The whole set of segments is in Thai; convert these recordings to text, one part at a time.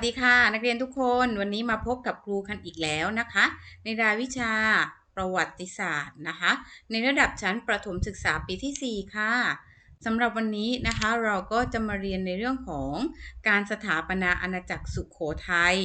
สดีค่ะ นักเรียนทุกคนวันนี้มาพบกับครูคันอีกแล้วนะคะ ในรายวิชาประวัติศาสตร์นะคะ ในระดับชั้นประถมศึกษาปีที่ 4 ค่ะสำหรับวันนี้นะคะเราก็จะมาเรียนในเรื่องของการสถาปนาอาณาจักรสุขโขทัย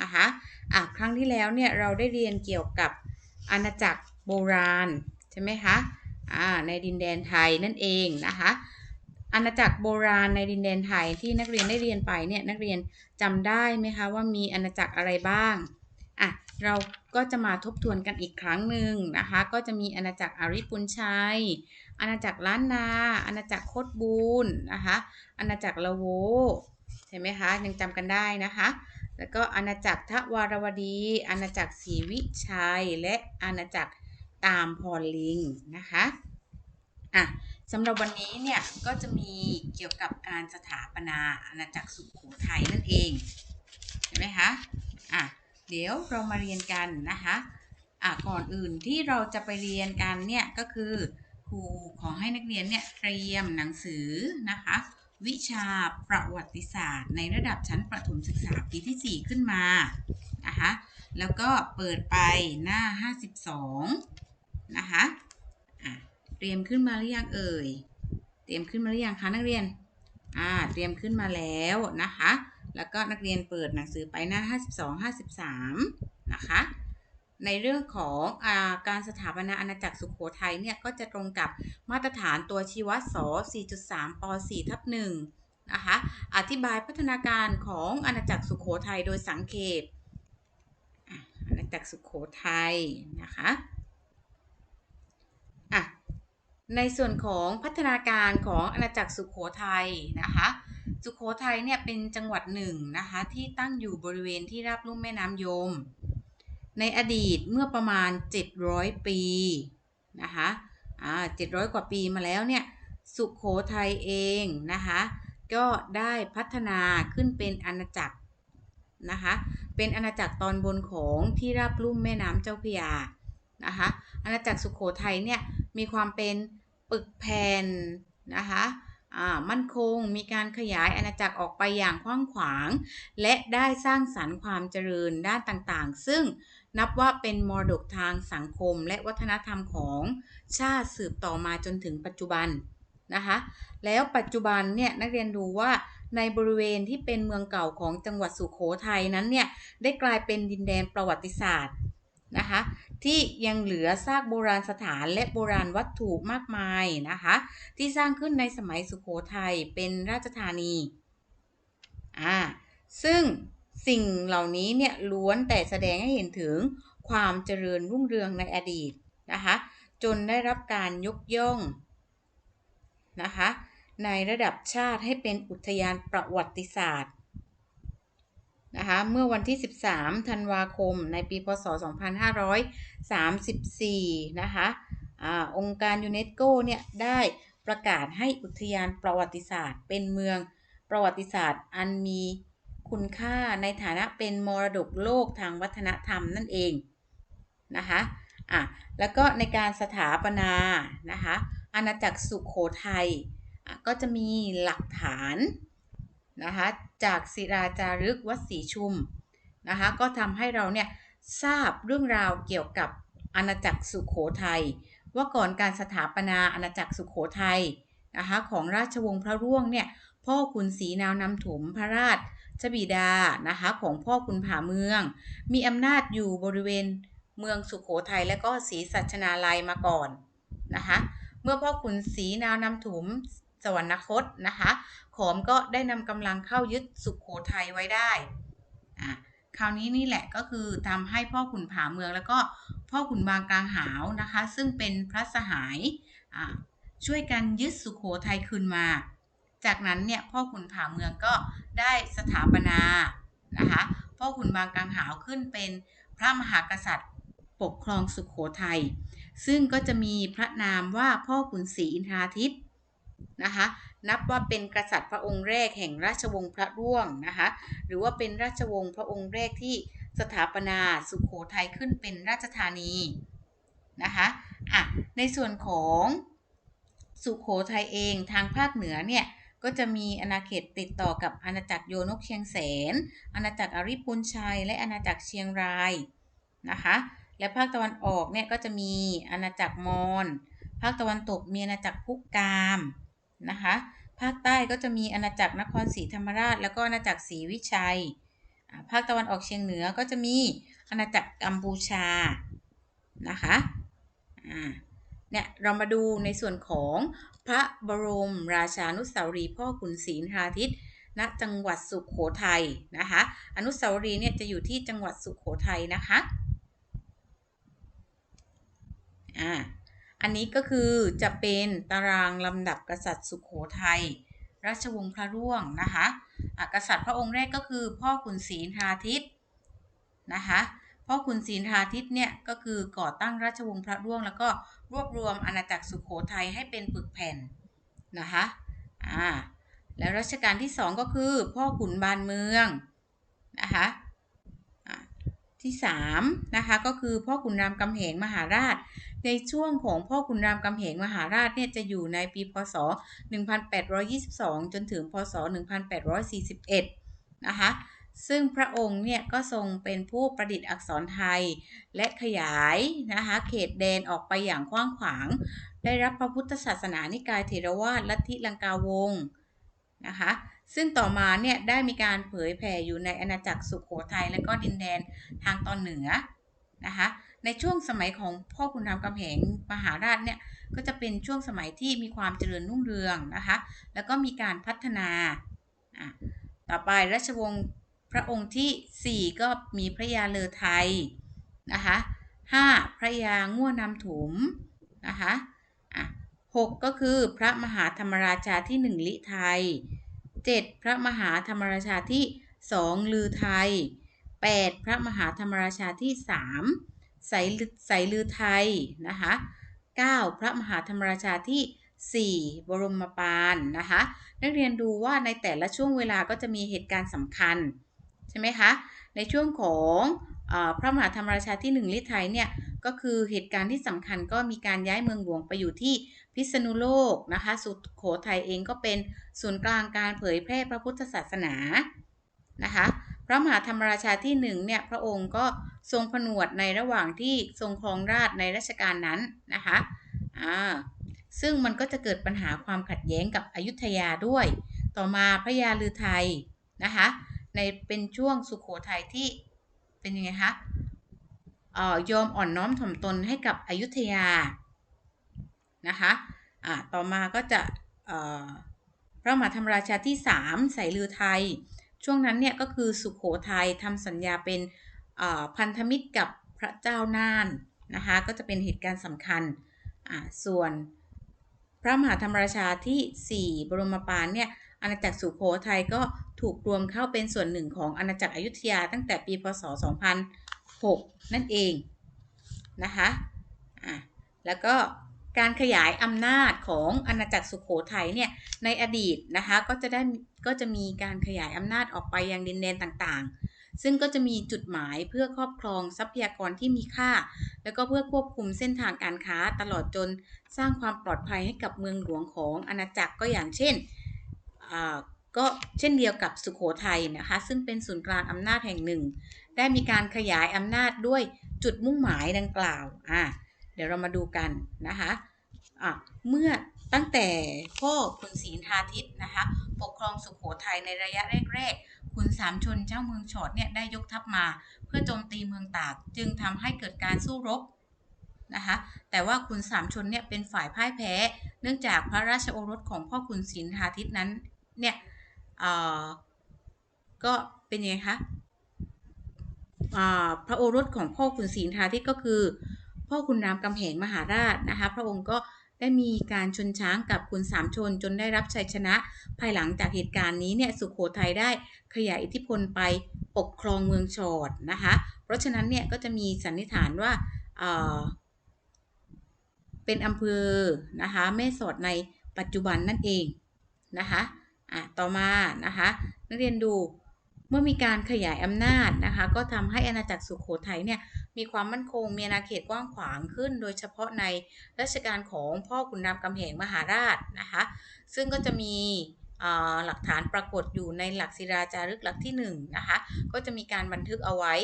นะคะอะครั้งที่แล้วเนี่ยเราได้เรียนเกี่ยวกับอาณาจักรโบราณใช่ไหมคะอ่าในดินแดนไทยนั่นเองนะคะ อาณาจักรโบราณในดินแดนไทยที่นักเรียนได้เรียนไปเนี่ยนักเรียนจำได้ไหมคะว่ามีอาณาจักรอะไรบ้างอะเราก็จะมาทบทวนกันอีกครั้งหนึ่งนะคะ ก็จะมีอาณาจักรอาริปุนชัย อาณาจักรล้านนา อาณาจักรโคตบูนนะคะ อาณาจักรละโวใช่ไหมคะยังจำกันได้นะคะ แล้วก็อาณาจักรทวารวดี อาณาจักรศรีวิชัย และอาณาจักรตามพรลิงนะคะอะ สำหรับวันนี้เนี่ยก็จะมีเกี่ยวกับการสถาปนาอาณาจักรสุขโขทัยนั่นเองใช่ไหมคะอะเดี๋ยวเรามาเรียนกันนะคะอะก่อนอื่นที่เราจะไปเรียนกันเนี่ยก็คือครูขอให้นักเรียนเนี่ยเตรียมหนังสือนะคะวิชาประวัติศาสตร์ ในระดับชั้นประถมศึกษาปีที่ 4 ขึ้นมานะคะแล้วก็เปิดไปหน้า 52นะคะอะ ตรียมขึ้นมาหรือยังเอ่ย เตรียมขึ้นมาหรือยังคะนักเรียน อ่า เตรียมขึ้นมาแล้วนะคะ แล้วก็นักเรียนเปิดหนังสือไปหน้า 52 53 นะคะ ในเรื่องของอาการสถาปนาอาณาจักรสุขโขทัยเนี่ยก็จะตรงกับมาตรฐานตัวชี้วัดส4.3ป4ทับ1นะคะ อธิบายพัฒนาการของอาณาจักรสุขโขทัยโดยสังเขปอะอาณาจักรสุขโขทัยนะคะ ในส่วนของพัฒนาการของอาณาจักรสุขโขทัยนะคะสุขโขทัยเนี่ยเป็นจังหวัดหนึ่งนะคะที่ตั้งอยู่บริเวณที่ราบลุ่มแม่น้ำยม ในอดีตเมื่อประมาณ 700 ปีนะคะอ่า700 กว่าปีมาแล้วเนี่ยสุขโขทัยเองนะคะก็ได้พัฒนาขึ้นเป็นอาณาจักรนะคะเป็นอาณาจักรตอนบนของที่ราบลุ่มแม่น้ำเจ้าพระยานะคะอาณาจักรสุขโขทัยเนี่ยมีความเป็น ปึกแผ่นนะคะมั่นคงมีการขยายอาณาจักรออกไปอย่างกว้างขวาง และได้สร้างสรรค์ความเจริญด้านต่างๆ ซึ่งนับว่าเป็นมรดกทางสังคมและวัฒนธรรมของชาติสืบต่อมาจนถึงปัจจุบันนะคะแล้วปัจจุบันเนี่ยนักเรียนดูว่าในบริเวณที่เป็นเมืองเก่าของจังหวัดสุขโขทัยนั้นเนี่ยได้กลายเป็นดินแดนประวัติศาสตร์ นะคะ ที่ยังเหลือซากโบราณสถานและโบราณวัตถุมากมายนะคะ ที่สร้างขึ้นในสมัยสุขโขทัยเป็นราชธานีอ่าซึ่งสิ่งเหล่านี้เนี่ยล้วนแต่แสดงให้เห็นถึงความเจริญรุ่งเรืองในอดีตนะคะ จนได้รับการยกย่องนะคะในระดับชาติให้เป็นอุทยานประวัติศาสตร์ นะคะเมื่อวันที่ 13 ธันวาคม ในปีพศ 2534 นะคะอองค์การยูเนสโกเนี่ยได้ประกาศให้อุทยานประวัติศาสตร์ เป็นเมืองประวัติศาสตร์ อันมีคุณค่าในฐานะเป็นมรดกโลกทางวัฒนธรรมนั่นเองนะคะอะแล้วก็ในการสถาปนานะคะอาณาจักรสุขโขทัยก็จะมีหลักฐาน นะคะจากศิราจารึกวัดศรีชุมนะคะก็ทำให้เราเนี่ยทราบเรื่องราวเกี่ยวกับอาณาจักรสุขโขทัยว่าก่อนการสถาปนาอาณาจักรสุขโขทัยนะคะของราชวงศ์พระร่วงเนี่ยพ่อขุนศรีนาวนำถมพระราชชบิดานะคะของพ่อขุนผาเมือง มีอำนาจอยู่บริเวณเมืองสุขโขทัยและก็ศรีสัชนาลัยมาก่อนนะคะเมื่อพ่อขุนศรีนาวนำถม สวรรคตนะคะขอมก็ได้นำกำลังเข้ายึดสุขโขทัยไว้ได้อ่าคราวนี้นี่แหละก็คือทำให้พ่อขุนผาเมืองแล้วก็พ่อขุนบางกลางหาวนะคะ ซึ่งเป็นพระสหายอ่าช่วยกันยึดสุขโขทัยคืนมา จากนั้นเนี่ยพ่อขุนผาเมืองก็ได้สถาปนานะคะพ่อขุนบางกลางหาวขึ้นเป็นพระมหากษัตริย์ปกครองสุขโขทัยซึ่งก็จะมีพระนามว่าพ่อขุนศรีอินทราทิตย์ นะคะนับว่าเป็นกษัตริย์พระองค์แรกแห่งราชวงศ์พระร่วงนะคะหรือว่าเป็นราชวงศ์พระองค์แรกที่สถาปนาสุขโขทัยขึ้นเป็นราชธานีนะคะอะในส่วนของสุขโขทัยเองทางภาคเหนือเนี่ยก็จะมีอาณาเขตติดต่อกับอาณาจักรโยนกเชียงแสน อาณาจักรอริพุนชัย และอาณาจักรเชียงรายนะคะและภาคตะวันออกเนี่ยก็จะมีอาณาจักรมอญภาคตะวันตกมีอาณาจักรพุกาม นะคะ ภาคใต้ก็จะมีอาณาจักรนครศรีธรรมราช แล้วก็อาณาจักรศรีวิชัย ภาคตะวันออกเฉียงเหนือก็จะมีอาณาจักรกัมพูชานะคะเนี่ยเรามาดูในส่วนของพระบรมราชานุสาวรีย์พ่อขุนศรีนราทิตณจังหวัดสุขโขทัยนะคะ อนุสาวรีย์เนี่ยจะอยู่ที่จังหวัดสุขโขทัยนะคะ อ่า อันนี้ก็คือจะเป็นตารางลำดับกษัตริย์สุขโขทัยราชวงศ์พระร่วงนะคะะกษัตริย์พระองค์แรกก็คือพ่อขุนศรีนราทิตนะคะพ่อขุนศรีนราทิตเนี่ยก็คือก่อตั้งราชวงศ์พระร่วง แล้วก็รวบรวมอาณาจักรสุขโขทัยให้เป็นปึกแผ่นนะคะอ่าแล้วรัชกาลที่สองก็คือพ่อขุนบานเมืองนะคะ ที่3นะคะก็คือพ่อขุนรามคำแหงมหาราช ในช่วงของพ่อขุนรามคำแหงมหาราชเนี่ยจะอยู่ในปีพศ 1822 จนถึงพศ 1841 นะคะซึ่งพระองค์เนี่ยก็ทรงเป็นผู้ประดิษฐ์อักษรไทย และขยายนะคะเขตแดนออกไปอย่างกว้างขวาง ได้รับพระพุทธศาสนานิกายเทรวาสลัทธิลังกาวงนะคะ ซึ่งต่อมาเนี่ยได้มีการเผยแผ่อยู่ในอาณาจักรสุขโขทัยและก็ดินแดนทางตอนเหนือนะคะในช่วงสมัยของพ่อคุณรามคำแหงมหาราชเนี่ยก็จะเป็นช่วงสมัยที่มีความเจริญรุ่งเรืองนะคะแล้วก็มีการพัฒนาต่อไปราชวงศ์พระองค์ที่ 4 ก็มีพระยาเลอไทยนะคะ5พระยาง่วนำถุมนะคะอะ6ก็คือพระมหาธรรมราชาที่1ลิไทย 7 พระมหาธรรมราชาที่ 2 ลือไทย 8 พระมหาธรรมราชาที่3สายสายลือไทยนะคะ 9 พระมหาธรรมราชาที่ 4 บรมปานนะคะ นักเรียนดูว่าในแต่ละช่วงเวลาก็จะมีเหตุการณ์สำคัญ ใช่ไหมคะ ในช่วงของ พระมหาธรรมราชาที่ 1 ลิไทยเนี่ยก็คือเหตุการณ์ที่สำคัญก็มีการย้ายเมืองหลวงไปอยู่ที่พิษณุโลกนะคะสุโขทัยเองก็เป็นศูนย์กลางการเผยแพร่พระพุทธศาสนานะคะพระมหาธรรมราชาที่1เนี่ยพระองค์ก็ทรงผนวดในระหว่างที่ทรงครองราชในรัชกาลนั้นนะคะอ่าซึ่งมันก็จะเกิดปัญหาความขัดแย้งกับอยุธยาด้วย ต่อมาพระยาลือไทยนะคะในเป็นช่วงสุขโขทัยที่ เป็นยังไงคะยอมอ่อนน้อมถ่อมตนให้กับอยุธยานะคะะต่อมาก็จะพระมหาธรรมราชาที่ 3 ใส่ลือไทย ช่วงนั้นเนี่ยก็คือสุขโขทัยทำสัญญาเป็นพันธมิตรกับพระเจ้าน่านนะคะก็จะเป็นเหตุการณ์สำคัญ ส่วนพระมหาธรรมราชาที่ 4 บรมปานเนี่ยอาณาจักรสุโขทัยก็ ถูกรวมเข้าเป็นส่วนหนึ่งของอาณาจักรอยุธยาตั้งแต่ปีพศ 2006 นั่นเองนะคะอะแล้วก็การขยายอำนาจของอาณาจักรสุโขทัยเนี่ยในอดีตนะคะก็จะได้ก็จะมีการขยายอำนาจออกไปยังดินแดนต่างๆ ซึ่งก็จะมีจุดหมายเพื่อครอบครองทรัพยากรที่มีค่า แล้วก็เพื่อควบคุมเส้นทางการค้าตลอดจนสร้างความปลอดภัยให้กับเมืองหลวงของอาณาจักรก็อย่างเช่น ก็เช่นเดียวกับสุขโขทัยนะคะซึ่งเป็นศูนย์กลางอำนาจแห่งหนึ่ง ได้มีการขยายอำนาจด้วยจุดมุ่งหมายดังกล่าวอ่าเดี๋ยวเรามาดูกันนะคะอะเมื่อตั้งแต่พ่อคุณศรีทาทิตนะคะปกครองสุขโขทัยในระยะแรกๆคุณสามชนเจ้าเมืองฉอดเนี่ยได้ยกทัพมา เพื่อโจมตีเมืองตาก จึงทำให้เกิดการสู้รบนะคะแต่ว่าคุณสามชนเนี่ยเป็นฝ่ายพ่ายแพ้ เนื่องจากพระราชโอรสของพ่อคุณศรีทาทิตนั้นเนี่ย ก็เป็นยังไงคะพระโอรสของพ่อขุนศรีทาทิตก็คือ พ่อคุณรามกำแหงมหาราชนะคะ พระองค์ก็ได้มีการชนช้างกับคุณสามชนจนได้รับชัยชนะ ภายหลังจากเหตุการณ์นี้เนี่ยสุขโขทัยได้ขยายอิทธิพลไปปกครองเมืองชอดนะคะ เพราะฉะนั้นเนี่ยก็จะมีสันนิษฐานว่าเป็นอำเภอนะคะแม่สอดในปัจจุบันนั่นเองนะคะ อะต่อมานะคะนักเรียนดูเมื่อมีการขยายอำนาจนะคะก็ทำให้อาณาจักรสุขโขทัยเนี่ยมีความมั่นคงมีอาณาเขตกว้างขวางขึ้น โดยเฉพาะในรัชกาลของพ่อขุนรามคำแหงมหาราชนะคะซึ่งก็จะมีหลักฐานปรากฏอยู่ในหลักศิราจารึกหลักที่1นงนะคะก็จะมีการบันทึกเอาไว้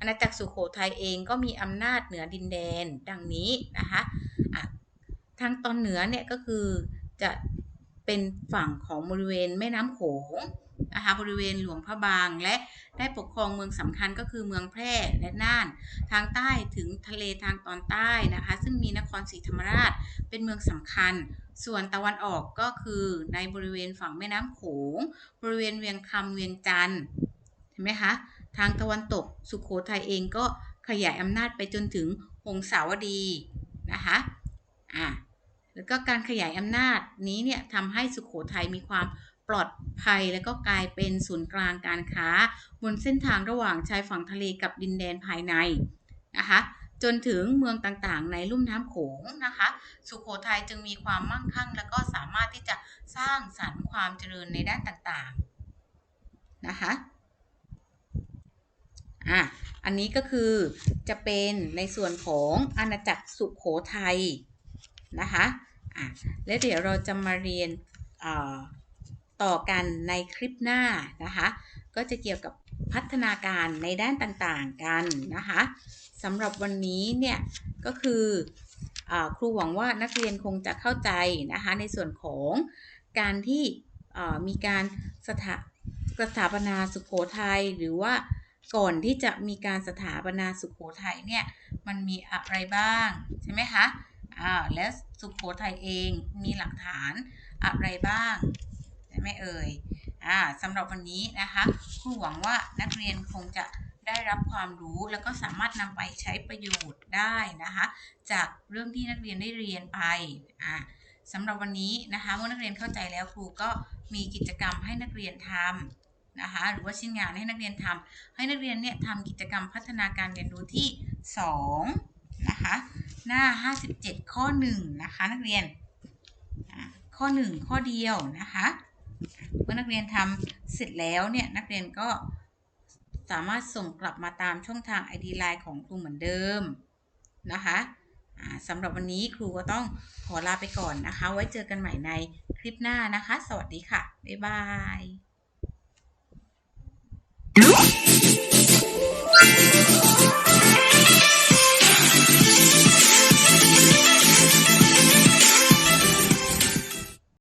อาณาจักรสุโขทัยเองก็มีอำนาจเหนือดินแดนดังนี้นะคะะทางตอนเหนือเนี่ยก็คือจะ เป็นฝั่งของบริเวณแม่น้ำโขงนะคะบริเวณหลวงพระบางและได้ปกครองเมืองสำคัญก็คือเมืองแพร่และน่าน ทางใต้ถึงทะเลทางตอนใต้นะคะ ซึ่งมีนครศรีธรรมราชเป็นเมืองสำคัญ ส่วนตะวันออกก็คือในบริเวณฝั่งแม่น้ำโขง บริเวณเวียงคำเวียงจันทร์เห็นไหมคะทางตะวันตกสุขโขทัยเองก็ขยายอำนาจไปจนถึงหงสาวดีนะคะอ่า แล้วก็การขยายอำนาจนี้เนี่ยทำให้สุขโขทัยมีความปลอดภัยและก็กลายเป็นศูนย์กลางการค้า บนเส้นทางระหว่างชายฝั่งทะเลกับดินแดนภายในนะคะจนถึงเมืองต่างๆ ในลุ่มน้ำโขงนะคะ สุขโขทัยจึงมีความมั่งคั่ง และก็สามารถที่จะสร้างสรรค์ความเจริญในด้านต่างๆนะคะอะอันนี้ก็คือจะเป็นในส่วนของอาณาจักรสุขโขทัย นะคะอะแล้วเดี๋ยวเราจะมาเรียนต่อกันในคลิปหน้านะคะ ก็จะเกี่ยวกับพัฒนาการในด้านต่างๆกันนะคะสำหรับวันนี้เนี่ยก็คืออครูหวังว่านักเรียนคงจะเข้าใจนะคะในส่วนของการที่มีการสถาสถาปนาสุขโขทัยหรือว่าก่อนที่จะมีการสถาปนาสุขโขทัยเนี่ยมันมีอะไรบ้างใช่ไหมคะ อ่าและสุขโขทัยเองมีหลักฐานอะไรบ้างใช่ไหมเอ่ยอ่าสำหรับวันนี้นะคะครูหวังว่านักเรียนคงจะได้รับความรู้แล้วก็สามารถนำไปใช้ประโยชน์ได้นะคะ จากเรื่องที่นักเรียนได้เรียนไปอ่าสำหรับวันนี้นะคะเมื่อนักเรียนเข้าใจแล้วครูก็มีกิจกรรมให้นักเรียนทำนะคะหรือว่าชิ้นงานให้นักเรียนทำให้นักเรียนเนี่ยทำกิจกรรมพัฒนาการเรียนรู้ที่ 2 นะคะ หน้า 57 ข้อ 1 นะคะ นักเรียน ข้อ 1 ข้อเดียวนะคะเมื่อนักเรียนทำเสร็จแล้วเนี่ยนักเรียนก็สามารถส่งกลับมาตามช่องทาง ID Line ของครูเหมือนเดิมนะคะสำหรับวันนี้ครูก็ต้องขอลาไปก่อนนะคะ ไว้เจอกันใหม่ในคลิปหน้านะคะ สวัสดีค่ะ บ๊ายบาย